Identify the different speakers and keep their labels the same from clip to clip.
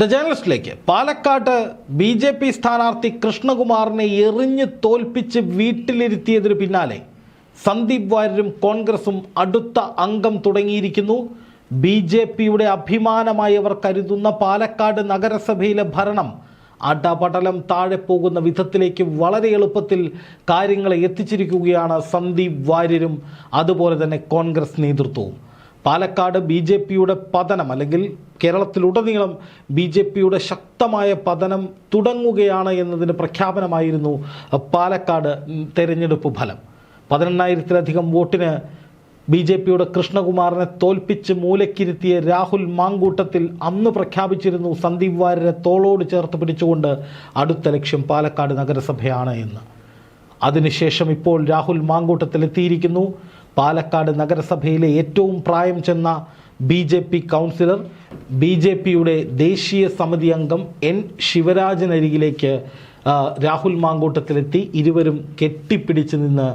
Speaker 1: The ജേർണലിസ്റ്റിലേക്ക്. പാലക്കാട്ട് B J P സ്ഥാനാർത്ഥി കൃഷ്ണകുമാറിനെ എറിഞ്ഞ് തോൽപ്പിച്ച് വീട്ടിലിരുത്തിയതിനു പിന്നാലെ സന്ദീപ് വാര്യരും കോൺഗ്രസും അടുത്ത അംഗം തുടങ്ങിയിരിക്കുന്നു. ബി ജെ പിയുടെ അഭിമാനമായി അവർ കരുതുന്ന പാലക്കാട് നഗരസഭയിലെ ഭരണം അടപടലം താഴെ പോകുന്ന വിധത്തിലേക്ക് വളരെ എളുപ്പത്തിൽ കാര്യങ്ങളെ എത്തിച്ചിരിക്കുകയാണ് സന്ദീപ് വാര്യരും. അതുപോലെ തന്നെ കോൺഗ്രസ് നേതൃത്വവും. പാലക്കാട് ബി ജെ പിയുടെ പതനം അല്ലെങ്കിൽ കേരളത്തിലുടനീളം ബി ജെ പിയുടെ ശക്തമായ പതനം തുടങ്ങുകയാണ് എന്നതിന് പ്രഖ്യാപനമായിരുന്നു പാലക്കാട് തെരഞ്ഞെടുപ്പ് ഫലം. പതിനെണ്ണായിരത്തിലധികം വോട്ടിന് ബി ജെ പിയുടെ കൃഷ്ണകുമാറിനെ തോൽപ്പിച്ച് മൂലക്കിരുത്തിയ രാഹുൽ മാങ്കൂട്ടത്തിൽ അന്ന് പ്രഖ്യാപിച്ചിരുന്നു സന്ദീപ് വാര്യരെ തോളോട് ചേർത്ത് പിടിച്ചുകൊണ്ട് അടുത്ത ലക്ഷ്യം പാലക്കാട് നഗരസഭയാണ് എന്ന്. അതിനുശേഷം ഇപ്പോൾ രാഹുൽ മാങ്കൂട്ടത്തിൽ എത്തിയിരിക്കുന്നു പാലക്കാട് നഗരസഭയിലെ ഏറ്റവും പ്രായം ചെന്ന B J P councillor B J പിയുടെ ദേശീയ സമിതി അംഗം എൻ ശിവരാജനരികിലേക്ക് രാഹുൽ മാങ്കൂട്ടത്തിലെത്തി. ഇരുവരും കെട്ടിപ്പിടിച്ച് നിന്ന്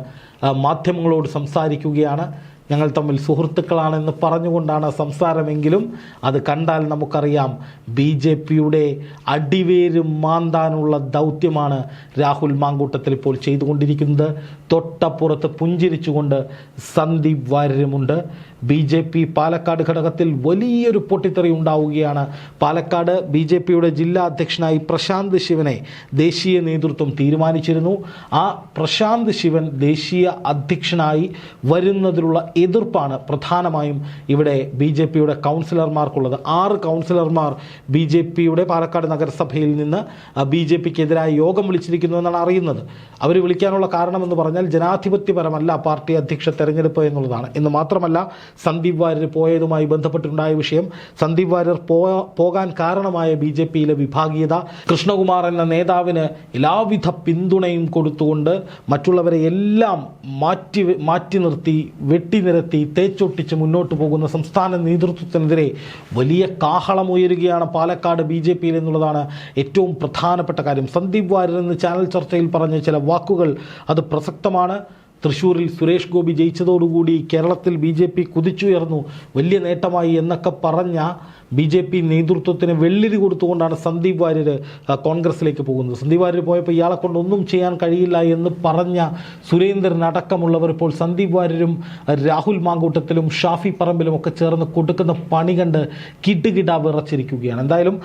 Speaker 1: മാധ്യമങ്ങളോട് സംസാരിക്കുകയാണ്. ഞങ്ങൾ തമ്മിൽ സുഹൃത്തുക്കളാണെന്ന് പറഞ്ഞുകൊണ്ടാണ് സംസാരമെങ്കിലും അത് കണ്ടാൽ നമുക്കറിയാം ബി ജെ പിയുടെ അടിവേര് മാന്താനുള്ള ദൗത്യമാണ് രാഹുൽ മാങ്കൂട്ടത്തിൽ ഇപ്പോൾ ചെയ്തുകൊണ്ടിരിക്കുന്നത്. തൊട്ടപ്പുറത്ത് പുഞ്ചിരിച്ചുകൊണ്ട് സന്ദീപ് വാര്യരുമുണ്ട്. ബി ജെ പി പാലക്കാട് ഘടകത്തിൽ വലിയൊരു പൊട്ടിത്തെറി ഉണ്ടാവുകയാണ്. പാലക്കാട് ബി ജെ പിയുടെ ജില്ലാ അധ്യക്ഷനായി പ്രശാന്ത് ശിവനെ ദേശീയ നേതൃത്വം തീരുമാനിച്ചിരുന്നു. ആ പ്രശാന്ത് ശിവൻ ദേശീയ അധ്യക്ഷനായി വരുന്നതിലുള്ള എതിർപ്പാണ് പ്രധാനമായും ഇവിടെ ബി ജെ പിയുടെ കൗൺസിലർമാർക്കുള്ളത്. ആറ് കൗൺസിലർമാർ ബി ജെ പിയുടെ പാലക്കാട് നഗരസഭയിൽ നിന്ന് ബി ജെ പിക്കെതിരായ യോഗം വിളിച്ചിരിക്കുന്നു എന്നാണ് അറിയുന്നത്. അവർ വിളിക്കാനുള്ള കാരണമെന്ന് പറഞ്ഞാൽ ജനാധിപത്യപരമല്ല പാർട്ടി അധ്യക്ഷ തെരഞ്ഞെടുപ്പ് എന്നുള്ളതാണ്. എന്ന് മാത്രമല്ല സന്ദീപ് വാര്യർ പോയതുമായി ബന്ധപ്പെട്ടുണ്ടായ വിഷയം സന്ദീപ് വാര്യർ പോകാൻ കാരണമായ ബി ജെ പിയിലെ വിഭാഗീയത കൃഷ്ണകുമാർ എന്ന നേതാവിന് എല്ലാവിധ പിന്തുണയും കൊടുത്തുകൊണ്ട് മറ്റുള്ളവരെ എല്ലാം മാറ്റി മാറ്റി നിർത്തി വെട്ടിനിരത്തി തേച്ചൊട്ടിച്ച് മുന്നോട്ട് പോകുന്ന സംസ്ഥാന നേതൃത്വത്തിനെതിരെ വലിയ കാഹളം ഉയരുകയാണ് പാലക്കാട് ബി ജെ പിയിൽ എന്നുള്ളതാണ് ഏറ്റവും പ്രധാനപ്പെട്ട കാര്യം. സന്ദീപ് വാര്യർ എന്ന് ചാനൽ ചർച്ചയിൽ പറഞ്ഞ ചില വാക്കുകൾ അത് പ്രസക്തമാണ്. തൃശ്ശൂരിൽ സുരേഷ് ഗോപി ജയിച്ചതോടുകൂടി കേരളത്തിൽ ബി ജെ പി കുതിച്ചുയർന്നു. വലിയ നേട്ടമായി എന്നൊക്കെ പറഞ്ഞ ബി ജെ പി നേതൃത്വത്തിന് വെള്ളിരി കൊടുത്തുകൊണ്ടാണ് സന്ദീപ് വാര്യർ കോൺഗ്രസിലേക്ക് പോകുന്നത്. സന്ദീപ് വാര്യർ പോയപ്പോൾ ഇയാളെ കൊണ്ട് ഒന്നും ചെയ്യാൻ കഴിയില്ല എന്ന് പറഞ്ഞ സുരേന്ദ്രൻ അടക്കമുള്ളവർ ഇപ്പോൾ സന്ദീപ് വാര്യരും രാഹുൽ മാങ്കൂട്ടത്തിലും ഷാഫി പറമ്പിലും ഒക്കെ ചേർന്ന് കൊടുക്കുന്ന പണി കണ്ട് കിടുകിട വിറച്ചിരിക്കുകയാണ്. എന്തായാലും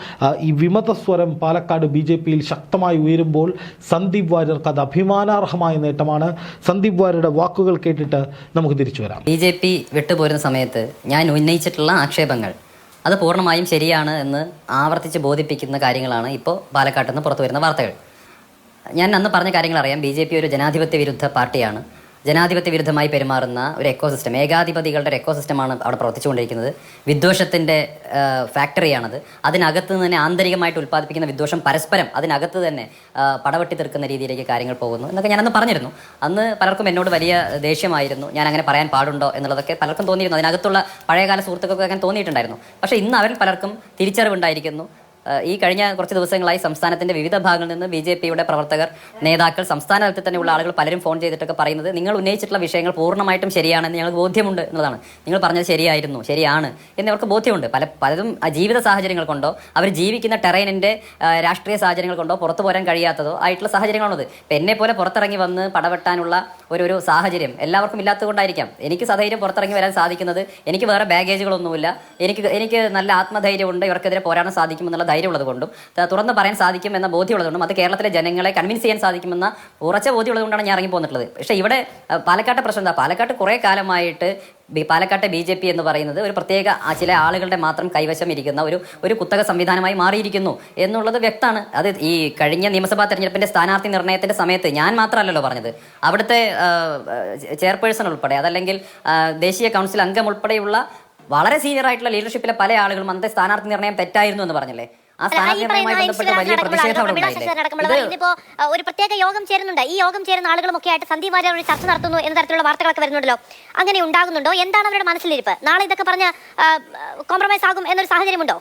Speaker 1: ഈ ഈ വിമതസ്വരം പാലക്കാട് ബി ജെ പിയിൽ ശക്തമായി ഉയരുമ്പോൾ സന്ദീപ് വാര്യർക്ക് അത് അഭിമാനാർഹമായ നേട്ടമാണ്. സന്ദീപ് വാര്യരുടെ വാക്കുകൾ കേട്ടിട്ട് നമുക്ക് തിരിച്ചു വരാം.
Speaker 2: ബി ജെ പി വിട്ടുപോരുന്ന സമയത്ത് ഞാൻ ഉന്നയിച്ചിട്ടുള്ള ആക്ഷേപങ്ങൾ അത് പൂർണമായും ശരിയാണ് എന്ന് ആവർത്തിച്ച് ബോധിപ്പിക്കുന്ന കാര്യങ്ങളാണ് ഇപ്പോൾ പാലക്കാട്ടിൽ നിന്ന് പുറത്തു വരുന്ന വാർത്തകൾ. ഞാൻ അന്ന് പറഞ്ഞ കാര്യങ്ങൾ അറിയാം. ബി ജെ പി ഒരു ജനാധിപത്യ വിരുദ്ധ പാർട്ടിയാണ്. ജനാധിപത്യ വിരുദ്ധമായി പെരുമാറുന്ന ഒരു എക്കോസിസ്റ്റം ഏകാധിപതികളുടെ ഒരു എക്കോസിസ്റ്റമാണ് അവിടെ പ്രവർത്തിച്ചുകൊണ്ടിരിക്കുന്നത്. വിദ്വേഷത്തിന്റെ ഫാക്ടറിയാണത് അതിനകത്ത് തന്നെ ആന്തരികമായിട്ട് ഉൽപ്പാദിപ്പിക്കുന്ന വിദ്വേഷം പരസ്പരം അതിനകത്ത് തന്നെ പടവെട്ടി തീർക്കുന്ന രീതിയിലേക്ക് കാര്യങ്ങൾ പോകുന്നു എന്നൊക്കെ ഞാനന്ന് പറഞ്ഞിരുന്നു. അന്ന് പലർക്കും എന്നോട് വലിയ ദേഷ്യമായിരുന്നു. ഞാൻ അങ്ങനെ പറയാൻ പാടുണ്ടോ എന്നുള്ളതൊക്കെ പലർക്കും തോന്നിയിരുന്നു. അതിനകത്തുള്ള പഴയകാല സുഹൃത്തുക്കൾക്കൊക്കെ അങ്ങനെ തോന്നിയിട്ടുണ്ടായിരുന്നു. പക്ഷേ ഇന്ന് അവരിൽ പലർക്കും തിരിച്ചറിവുണ്ടായിരിക്കുന്നു. ഈ കഴിഞ്ഞ കുറച്ച് ദിവസങ്ങളായി സംസ്ഥാനത്തിന്റെ വിവിധ ഭാഗങ്ങളിൽ നിന്ന് ബി ജെ പിയുടെ പ്രവർത്തകർ നേതാക്കൾ സംസ്ഥാന തലത്തിൽ തന്നെയുള്ള ആളുകൾ പലരും ഫോൺ ചെയ്തിട്ടൊക്കെ പറയുന്നത് നിങ്ങൾ ഉന്നയിച്ചിട്ടുള്ള വിഷയങ്ങൾ പൂർണമായിട്ടും ശരിയാണെന്ന് ഞങ്ങൾക്ക് ബോധ്യമുണ്ട് എന്നതാണ് നിങ്ങൾ പറഞ്ഞത് ശരിയായിരുന്നു ശരിയാണ് എന്നവർക്ക് ബോധ്യമുണ്ട്. പല പലതും ജീവിത സാഹചര്യങ്ങൾ കൊണ്ടോ അവർ ജീവിക്കുന്ന ടെറൈനിന്റെ രാഷ്ട്രീയ സാഹചര്യങ്ങൾ കൊണ്ടോ പുറത്തു പോരാൻ കഴിയാത്തതോ ആയിട്ടുള്ള സാഹചര്യങ്ങളാണത് ഇപ്പം എന്നെ പോലെ പുറത്തിറങ്ങി വന്ന് പടവെട്ടാനുള്ള ഒരു ഒരു സാഹചര്യം എല്ലാവർക്കും ഇല്ലാത്തതുകൊണ്ടായിരിക്കാം എനിക്ക് സധൈര്യം പുറത്തിറങ്ങി വരാൻ സാധിക്കുന്നത് എനിക്ക് വേറെ ബാഗേജുകളൊന്നുമില്ല എനിക്ക് എനിക്ക് നല്ല ആത്മധൈര്യമുണ്ട് ഇവർക്കെതിരെ പോരാടാൻ സാധിക്കുമെന്നുള്ള ധൈര്യമുള്ളത് കൊണ്ടും തുറന്ന് പറയാൻ സാധിക്കും എന്ന ബോധ്യമുള്ളത് കൊണ്ടും അത് കേരളത്തിലെ ജനങ്ങളെ കൺവിൻസ് ചെയ്യാൻ സാധിക്കുമെന്ന ഉറച്ച ബോധ്യമുള്ളത് കൊണ്ടാണ് ഞാൻ ഇറങ്ങി പോന്നിട്ടുള്ളത്. പക്ഷേ ഇവിടെ പാലക്കാട്ടെ പ്രശ്നം എന്താ? പാലക്കാട്ട് കുറേ കാലമായിട്ട് പാലക്കാട്ടെ ബി ജെ പി എന്ന് പറയുന്നത് ഒരു പ്രത്യേക ചില ആളുകളുടെ മാത്രം കൈവശം ഇരിക്കുന്ന ഒരു ഒരു കുത്തക സംവിധാനമായി മാറിയിരിക്കുന്നു എന്നുള്ളത് വ്യക്തമാണ്. അത് ഈ കഴിഞ്ഞ നിയമസഭാ തെരഞ്ഞെടുപ്പിന്റെ സ്ഥാനാർത്ഥി നിർണയത്തിന്റെ സമയത്ത് ഞാൻ മാത്രമല്ലല്ലോ പറഞ്ഞത്. അവിടുത്തെ ചെയർപേഴ്സൺ ഉൾപ്പെടെ അതല്ലെങ്കിൽ ദേശീയ കൗൺസിൽ അംഗം ഉൾപ്പെടെയുള്ള വളരെ സീനിയർ ആയിട്ടുള്ള ലീഡർഷിപ്പിലെ പല ആളുകളും അന്നത്തെ സ്ഥാനാർത്ഥി നിർണയം തെറ്റായിരുന്നു എന്ന് പറഞ്ഞില്ലേ? ആ ബന്ധപ്പെട്ട് വലിയ പ്രതിഷേധം അവിടെ ഉണ്ടായില്ലേ?
Speaker 3: ഒരു പ്രത്യേക യോഗം ചേരുന്നുണ്ട്. ഈ യോഗം ചേരുന്ന ആളുകളും ഒക്കെ ആയിട്ട് ഒരു ചർച്ച നടത്തുന്നു എന്ന തരത്തിലുള്ള വാർത്തകളൊക്കെ വരുന്നുണ്ടല്ലോ. അങ്ങനെ ഉണ്ടാകുന്നുണ്ടോ? എന്താണ് അവരുടെ മനസ്സിലിരിപ്പ്? നാളെ ഇതൊക്കെ പറഞ്ഞ് കോംപ്രമൈസ് ആകും എന്നൊരു സാഹചര്യമുണ്ടോ?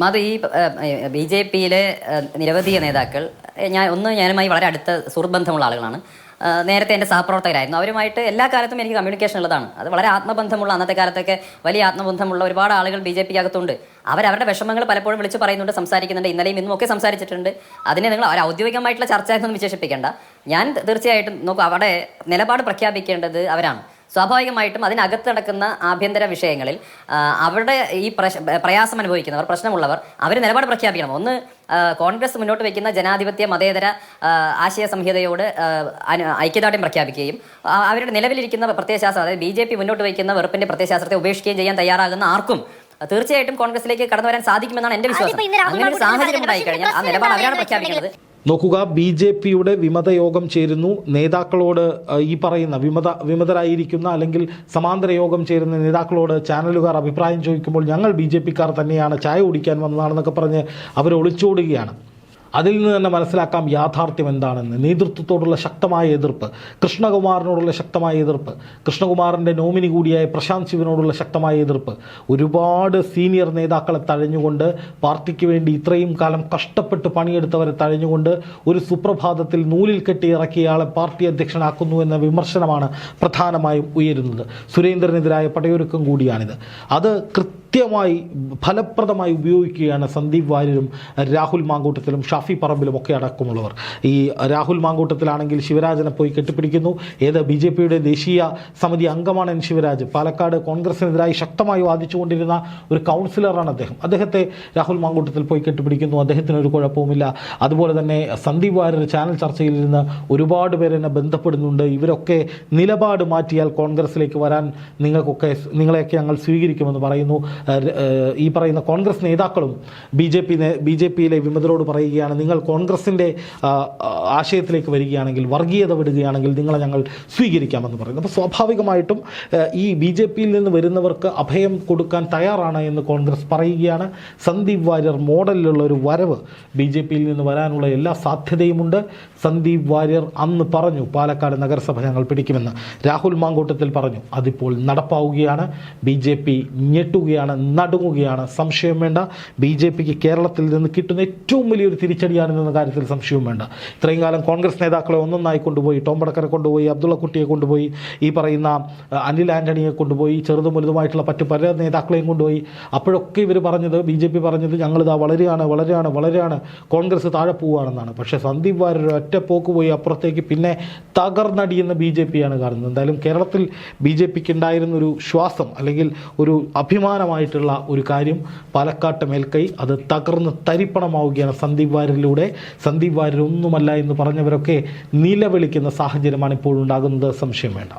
Speaker 2: മാധു ഈ ബി ജെ പിയിലെ നിരവധി നേതാക്കൾ ഞാൻ ഒന്ന് ഞാനുമായി വളരെ അടുത്ത സുഹൃത്ബന്ധമുള്ള ആളുകളാണ്. നേരത്തെ എന്റെ സഹപ്രവർത്തകരായിരുന്നു. അവരുമായിട്ട് എല്ലാ കാലത്തും എനിക്ക് കമ്മ്യൂണിക്കേഷൻ ഉള്ളതാണ്. അത് വളരെ ആത്മബന്ധമുള്ള അന്നത്തെ കാലത്തൊക്കെ വലിയ ആത്മബന്ധമുള്ള ഒരുപാട് ആളുകൾ ബി ജെ പിക്ക് അകത്തുണ്ട് അവരവരുടെ വിഷമങ്ങൾ പലപ്പോഴും വിളിച്ച് പറയുന്നുണ്ട് സംസാരിക്കുന്നുണ്ട് ഇന്നലെയും ഇന്നും ഒക്കെ സംസാരിച്ചിട്ടുണ്ട്. അതിനെ നിങ്ങൾ ഒരു ഔദ്യോഗികമായിട്ടുള്ള ചർച്ച വിശേഷിപ്പിക്കേണ്ട. ഞാൻ തീർച്ചയായിട്ടും നോക്കൂ അവിടെ നിലപാട് പ്രഖ്യാപിക്കേണ്ടത് അവരാണ്. സ്വാഭാവികമായിട്ടും അതിനകത്ത് നടക്കുന്ന ആഭ്യന്തര വിഷയങ്ങളിൽ അവരുടെ ഈ പ്രശ് പ്രയാസം അനുഭവിക്കുന്നവർ പ്രശ്നമുള്ളവർ അവർ നിലപാട് പ്രഖ്യാപിക്കണം. ഒന്ന് കോൺഗ്രസ് മുന്നോട്ട് വയ്ക്കുന്ന ജനാധിപത്യ മതേതര ആശയ സംഹിതയോട് ഐക്യദാർഢ്യം പ്രഖ്യാപിക്കുകയും അവരുടെ നിലവിലിരിക്കുന്ന പ്രത്യയശാസ്ത്രം അതായത് ബി ജെ പി മുന്നോട്ട് വയ്ക്കുന്ന വെറുപ്പിന്റെ പ്രത്യയശാസ്ത്രത്തെ ഉപേക്ഷിക്കുകയും ചെയ്യാൻ തയ്യാറാകുന്ന ആർക്കും തീർച്ചയായിട്ടും കോൺഗ്രസിലേക്ക് കടന്നു വരാൻ സാധിക്കുമെന്നാണ് എന്റെ വിശ്വാസം. അങ്ങനെ ഒരു സാഹചര്യം ഉണ്ടായി കഴിഞ്ഞാൽ ആ നിലപാട് അവരാണ് പ്രഖ്യാപിക്കുന്നത്
Speaker 1: നോക്കുക ബി ജെ പിയുടെ വിമത യോഗം ചേരുന്നു. നേതാക്കളോട് ഈ പറയുന്ന വിമത വിമതരായിരിക്കുന്ന അല്ലെങ്കിൽ സമാന്തര യോഗം ചേരുന്ന നേതാക്കളോട് ചാനലുകാർ അഭിപ്രായം ചോദിക്കുമ്പോൾ ഞങ്ങൾ ബി ജെ പിക്കാർ തന്നെയാണ് ചായ കുടിക്കാൻ വന്നതാണെന്നൊക്കെ പറഞ്ഞ് അവർ ഒളിച്ചോടുകയാണ്. അതിൽ നിന്ന് തന്നെ മനസ്സിലാക്കാം യാഥാർത്ഥ്യം എന്താണെന്ന്. നേതൃത്വത്തോടുള്ള ശക്തമായ എതിർപ്പ് കൃഷ്ണകുമാറിനോടുള്ള ശക്തമായ എതിർപ്പ് കൃഷ്ണകുമാറിന്റെ നോമിനി കൂടിയായ പ്രശാന്ത് ശിവനോടുള്ള ശക്തമായ എതിർപ്പ്. ഒരുപാട് സീനിയർ നേതാക്കളെ തഴഞ്ഞുകൊണ്ട് പാർട്ടിക്ക് വേണ്ടി ഇത്രയും കാലം കഷ്ടപ്പെട്ട് പണിയെടുത്തവരെ തഴഞ്ഞുകൊണ്ട് ഒരു സുപ്രഭാതത്തിൽ നൂലിൽ കെട്ടി ഇറക്കിയ ആളെ പാർട്ടി അധ്യക്ഷനാക്കുന്നു എന്ന വിമർശനമാണ് പ്രധാനമായും ഉയരുന്നത്. സുരേന്ദ്രനെതിരായ പടയൊരുക്കം കൂടിയാണിത്. അത് കൃത്യമായി ഫലപ്രദമായി ഉപയോഗിക്കുകയാണ് സന്ദീപ് വാര്യരും രാഹുൽ മാങ്കൂട്ടത്തിലും ഷാഫി പറമ്പിലും ഒക്കെ അടക്കമുള്ളവർ. ഈ രാഹുൽ മാങ്കൂട്ടത്തിലാണെങ്കിൽ ശിവരാജനെ പോയി കെട്ടിപ്പിടിക്കുന്നു. ഏത് ബി ജെ പിയുടെ ദേശീയ സമിതി അംഗമാണ് എൻ ശിവരാജ്? പാലക്കാട് കോൺഗ്രസിനെതിരായി ശക്തമായി വാദിച്ചുകൊണ്ടിരുന്ന ഒരു കൗൺസിലറാണ് അദ്ദേഹം. അദ്ദേഹത്തെ രാഹുൽ മാങ്കൂട്ടത്തിൽ പോയി കെട്ടിപ്പിടിക്കുന്നു. അദ്ദേഹത്തിന് ഒരു കുഴപ്പവുമില്ല. അതുപോലെ തന്നെ സന്ദീപ് വാര്യർ ചാനൽ ചർച്ചയിൽ നിന്ന് ഒരുപാട് പേര് എന്നെ ബന്ധപ്പെടുന്നുണ്ട്. ഇവരൊക്കെ നിലപാട് മാറ്റിയാൽ കോൺഗ്രസിലേക്ക് വരാൻ നിങ്ങൾക്കൊക്കെ നിങ്ങളെയൊക്കെ ഞങ്ങൾ സ്വീകരിക്കുമെന്ന് പറയുന്നു. ഈ പറയുന്ന കോൺഗ്രസ് നേതാക്കളും B J P B J പിയിലെ വിമതരോട് പറയുകയാണ് നിങ്ങൾ കോൺഗ്രസിന്റെ ആശയത്തിലേക്ക് വരികയാണെങ്കിൽ വർഗീയത വിടുകയാണെങ്കിൽ നിങ്ങളെ ഞങ്ങൾ സ്വീകരിക്കാമെന്ന് പറയുന്നു. അപ്പോൾ സ്വാഭാവികമായിട്ടും ഈ ബി ജെ പിയിൽ നിന്ന് വരുന്നവർക്ക് അഭയം കൊടുക്കാൻ തയ്യാറാണ് എന്ന് കോൺഗ്രസ് പറയുകയാണ്. സന്ദീപ് വാര്യർ മോഡലിലുള്ള ഒരു വരവ് ബി ജെ പിയിൽ നിന്ന് വരാനുള്ള എല്ലാ സാധ്യതയുമുണ്ട്. സന്ദീപ് വാര്യർ അന്ന് പറഞ്ഞു പാലക്കാട് നഗരസഭ ഞങ്ങൾ പിടിക്കുമെന്ന്. രാഹുൽ മാങ്കൂട്ടത്തിൽ പറഞ്ഞു അതിപ്പോൾ നടപ്പാവുകയാണ്. ബി ജെ പി ഞെട്ടുകയാണ് നടുങ്ങുകയാണ്. സംശയം വേണ്ട. ബി ജെ പിക്ക് കേരളത്തിൽ നിന്ന് കിട്ടുന്ന ഏറ്റവും വലിയൊരു തിരിച്ചടിയാണെന്ന കാര്യത്തിൽ സംശയവും വേണ്ട. ഇത്രയും കാലം കോൺഗ്രസ് നേതാക്കളെ ഒന്നൊന്നായി കൊണ്ടുപോയി ടോം കൊണ്ടുപോയി കൊണ്ടുപോയി അബ്ദുള്ളക്കുട്ടിയെ കൊണ്ടുപോയി ഈ പറയുന്ന അനിൽ ആന്റണിയെ കൊണ്ടുപോയി ചെറുതും വലുതുമായിട്ടുള്ള മറ്റു പല നേതാക്കളെയും കൊണ്ടുപോയി. അപ്പോഴൊക്കെ ഇവർ പറഞ്ഞത് ബി ജെ പി പറഞ്ഞത് ഞങ്ങളിതാ വളരെയാണ് വളരെയാണ് വളരെയാണ് കോൺഗ്രസ് താഴെ പോവുകയാണെന്നാണ്. പക്ഷേ സന്ദീപ് വാര്യർ ഒറ്റ പോക്ക് പോയി അപ്പുറത്തേക്ക് പിന്നെ തകർന്നടിയുന്ന ബി ജെ പിയാണ് കാണുന്നത്. എന്തായാലും കേരളത്തിൽ ബി ജെ പിക്ക് ഉണ്ടായിരുന്ന ഒരു ശ്വാസം അല്ലെങ്കിൽ ഒരു അഭിമാനമായിട്ടുള്ള ഒരു കാര്യം പാലക്കാട്ട് മേൽക്കൈ അത് തകർന്ന് തരിപ്പണമാവുകയാണ്. സന്ദീപ് വാര്യരിലൂടെ. സന്ദീപ് വാര്യർ ഒന്നുമല്ല എന്ന് പറഞ്ഞവരൊക്കെ നിലവിളിക്കുന്ന സാഹചര്യമാണ് ഇപ്പോഴുണ്ടാകുന്നത്. സംശയം വേണ്ട.